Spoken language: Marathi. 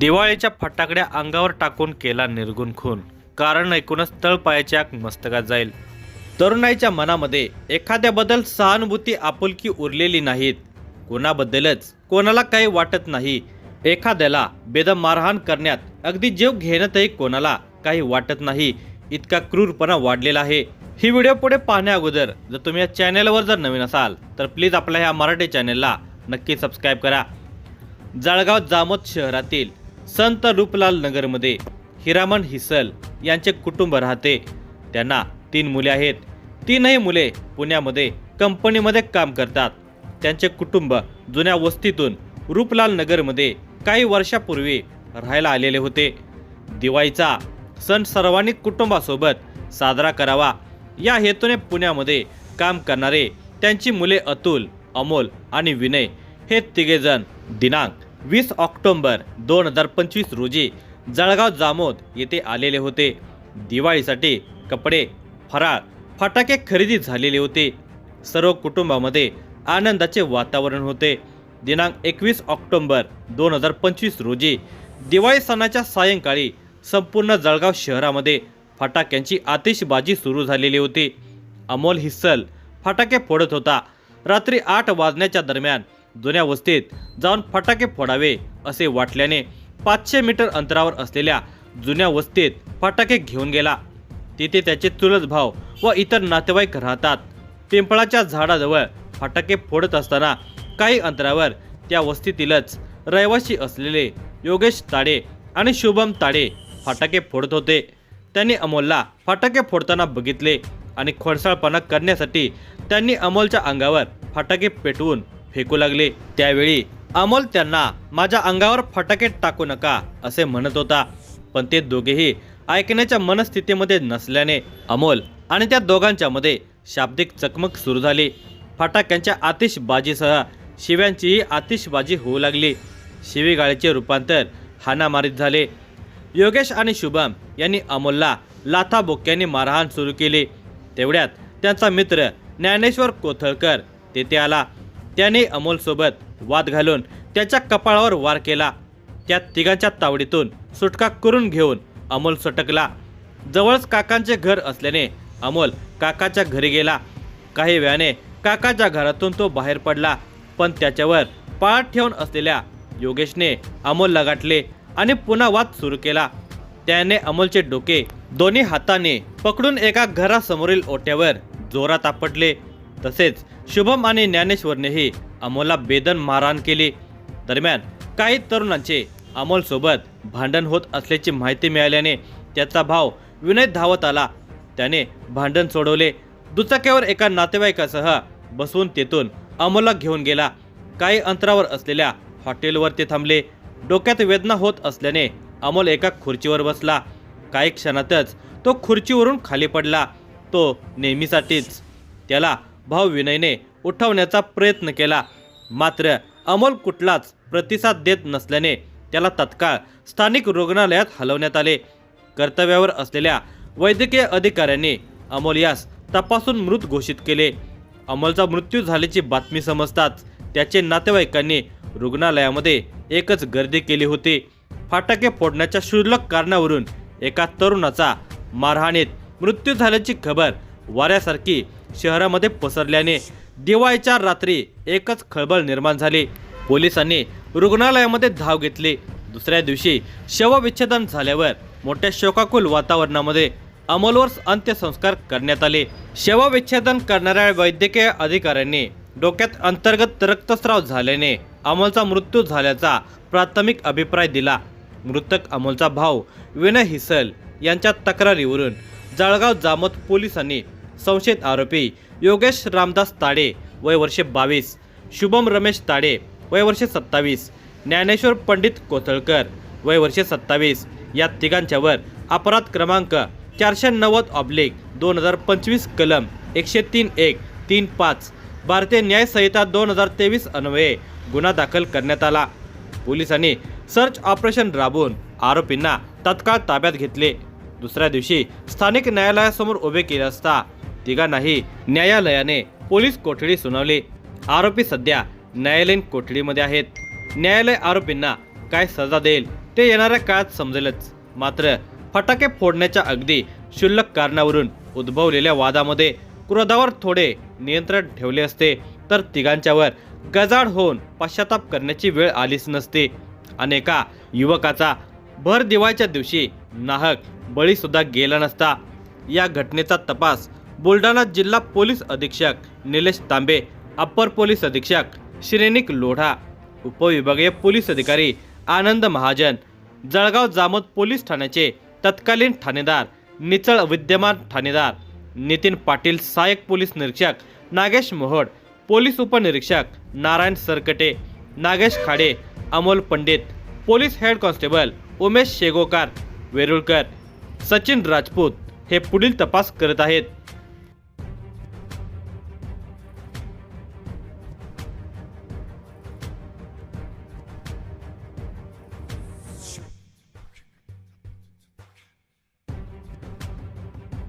दिवाळीच्या फटाकड्या अंगावर टाकून केला निर्गुण खून. कारण ऐकूनच तळपायाच्या मस्तकात जाईल. तरुणाईच्या मनामध्ये एखाद्याबद्दल सहानुभूती आपुलकी उरलेली नाहीत. कोणाबद्दलच कोणाला काही वाटत नाही. एखाद्याला बेदम मारहाण करण्यात अगदी जीव घेण्यातही कोणाला काही वाटत नाही. इतका क्रूरपणा वाढलेला आहे. ही व्हिडिओ पुढे पाहण्या अगोदर जर तुम्ही या चॅनलवर जर नवीन असाल तर प्लीज आपल्या ह्या मराठी चॅनलला नक्की सबस्क्राईब करा. जळगाव जामोद शहरातील संत रूपलाल नगरमध्ये हिरामन हिसल यांचे कुटुंब राहते. त्यांना तीन मुले आहेत. तीनही मुले पुण्यामध्ये कंपनीमध्ये काम करतात. त्यांचे कुटुंब जुन्या वस्तीतून रूपलाल नगरमध्ये काही वर्षापूर्वी राहायला आलेले होते. दिवाळीचा सण सर्वांनी कुटुंबासोबत साजरा करावा. या हेतूने पुण्यामध्ये काम करणारे त्यांची मुले अतुल अमोल आणि विनय हे तिघेजण दिनांक वीस ऑक्टोंबर दोन हजार पंचवीस रोजी जळगाव जामोद येथे आलेले होते. दिवाळीसाठी कपडे फराळ फटाके खरेदी झालेले होते. सर्व कुटुंबामध्ये आनंदाचे वातावरण होते. दिनांक एकवीस ऑक्टोंबर दोन हजार पंचवीस रोजी दिवाळी सणाच्या सायंकाळी संपूर्ण जळगाव शहरामध्ये फटाक्यांची आतिषबाजी सुरू झालेली होती. अमोल हिस्सल फटाके फोडत होता. रात्री आठ वाजण्याच्या दरम्यान जुन्या वस्तीत जाऊन फटाके फोडावे असे वाटल्याने पाचशे मीटर अंतरावर असलेल्या जुन्या वस्तीत फटाके घेऊन गेला. तिथे त्याचे चुलत भाव व इतर नातेवाईक राहतात. पिंपळाच्या झाडाजवळ फटाके फोडत असताना काही अंतरावर त्या वस्तीतीलच रहिवासी असलेले योगेश ताडे आणि शुभम ताडे फटाके फोडत होते. त्यांनी अमोलला फटाके फोडताना बघितले आणि खोडसाळपणा करण्यासाठी त्यांनी अमोलच्या अंगावर फटाके पेटवून फेकू लागले. त्यावेळी अमोल त्यांना माझ्या अंगावर फटाके टाकू नका असे म्हणत होता. पण ते दोघेही ऐकण्याच्या मनस्थितीमध्ये नसल्याने अमोल आणि त्या दोघांच्या मध्ये शाब्दिक चकमक सुरू झाली. फटाक्यांच्या आतिषबाजीसह शिव्यांचीही आतिषबाजी होऊ लागली. शिवीगाळीचे रूपांतर हाणामारीत झाले. योगेश आणि शुभम यांनी अमोलला लाथाबोक्याने मारहाण सुरू केली. तेवढ्यात त्यांचा मित्र ज्ञानेश्वर कोथळकर तेथे आला. त्याने अमोलसोबत वाद घालून त्याच्या कपाळावर वार केला. त्या तिघांच्या तावडीतून सुटका करून घेऊन अमोल सटकला. जवळच काकांचे घर असल्याने अमोल काकाच्या घरी गेला. काही वेळाने काकाच्या घरातून तो बाहेर पडला पण त्याच्यावर पाळत ठेवून असलेल्या योगेशने अमोलला गाठले आणि पुन्हा वाद सुरू केला. त्याने अमोलचे डोके दोन्ही हाताने पकडून एका घरासमोरील ओट्यावर जोरात आपटले. तसेच शुभम आणि ज्ञानेश्वरनेही अमोलला बेदन मारहाण केली. दरम्यान काही तरुणांचे अमोलसोबत भांडण होत असल्याची माहिती मिळाल्याने त्याचा भाव विनय धावत आला. त्याने भांडण सोडवले. दुचाक्यावर एका नातेवाईकासह बसवून तेथून अमोलला घेऊन गेला. काही अंतरावर असलेल्या हॉटेलवर ते थांबले. डोक्यात वेदना होत असल्याने अमोल एका खुर्चीवर बसला. काही क्षणातच तो खुर्चीवरून खाली पडला. तो नेहमीसाठीच त्याला भावविनयने उठवण्याचा प्रयत्न केला. मात्र अमोल कुठलाच प्रतिसाद देत नसल्याने त्याला तत्काळ स्थानिक रुग्णालयात हलवण्यात आले. कर्तव्यावर असलेल्या वैद्यकीय अधिकाऱ्यांनी अमोल यास तपासून मृत घोषित केले. अमोलचा मृत्यू झाल्याची बातमी समजताच त्याचे नातेवाईकांनी रुग्णालयामध्ये एकच गर्दी केली होती. फाटाके फोडण्याच्या क्षुल्लक कारणावरून एका तरुणाचा मारहाणीत मृत्यू झाल्याची खबर वाऱ्यासारखी शहरामध्ये पसरल्याने दिवाळीच्या रात्री एकच खळबळ निर्माण झाली. पोलिसांनी रुग्णालयामध्ये धाव घेतली. दुसऱ्या दिवशी शवविच्छेदन झाल्यावर मोठ्या शोकाकुल वातावरणामध्ये अमोलवर अंत्यसंस्कार करण्यात आले. शवविच्छेदन करणाऱ्या वैद्यकीय अधिकाऱ्यांनी डोक्यात अंतर्गत रक्तस्राव झाल्याने अमोलचा मृत्यू झाल्याचा प्राथमिक अभिप्राय दिला. मृतक अमोलचा भाऊ विनय हिसल यांच्या तक्रारीवरून जळगाव जामोद पोलिसांनी संशयित आरोपी योगेश रामदास ताडे वय वर्षे बावीस. शुभम रमेश ताडे वय वर्षे सत्तावीस. ज्ञानेश्वर पंडित कोथळकर वय वर्षे सत्तावीस. या तिघांच्यावर अपराध क्रमांक चारशे नव्वद ऑब्लिक दोन हजार पंचवीस कलम एकशे तीन एक तीन पाच भारतीय न्याय संहिता दोन हजार तेवीस अन्वये गुन्हा दाखल करण्यात आला. पोलिसांनी सर्च ऑपरेशन राबवून आरोपींना तत्काळ ताब्यात घेतले. दुसऱ्या दिवशी स्थानिक न्यायालयासमोर उभे केले असता तिघांनाही न्यायालयाने पोलीस कोठडी सुनावली. आरोपी सध्या न्यायालयीन कोठडीमध्ये आहेत. न्यायालय आरोपींना काय सजा देईल ते येणाऱ्या काळात समजेलच. मात्र फटाके फोडण्याच्या अगदी क्षुल्लक कारणावरून उद्भवलेल्या वादामध्ये क्रोधावर थोडे नियंत्रण ठेवले असते तर तिघांच्यावर गजाड होऊन पश्चाताप करण्याची वेळ आलीच नसते. अनेका युवकाचा भर दिवाळीच्या दिवशी नाहक बळीसुद्धा गेला नसता. या घटनेचा तपास बुलढाणा जिल्हा पोलीस अधीक्षक निलेश तांबे अप्पर पोलीस अधीक्षक श्रेनिक लोढा उपविभागीय पोलीस अधिकारी आनंद महाजन जळगाव जामोद पोलीस ठाण्याचे तत्कालीन ठाणेदार निचळ विद्यमान ठाणेदार नितीन पाटील सहाय्यक पोलीस निरीक्षक नागेश मोहोड पोलीस उपनिरीक्षक Narayan Sarkate Nagesh Khade Amol Pandit police head constable Umesh Shegokar Verulkar Sachin Rajput हे पुढील तपास करत आहेत.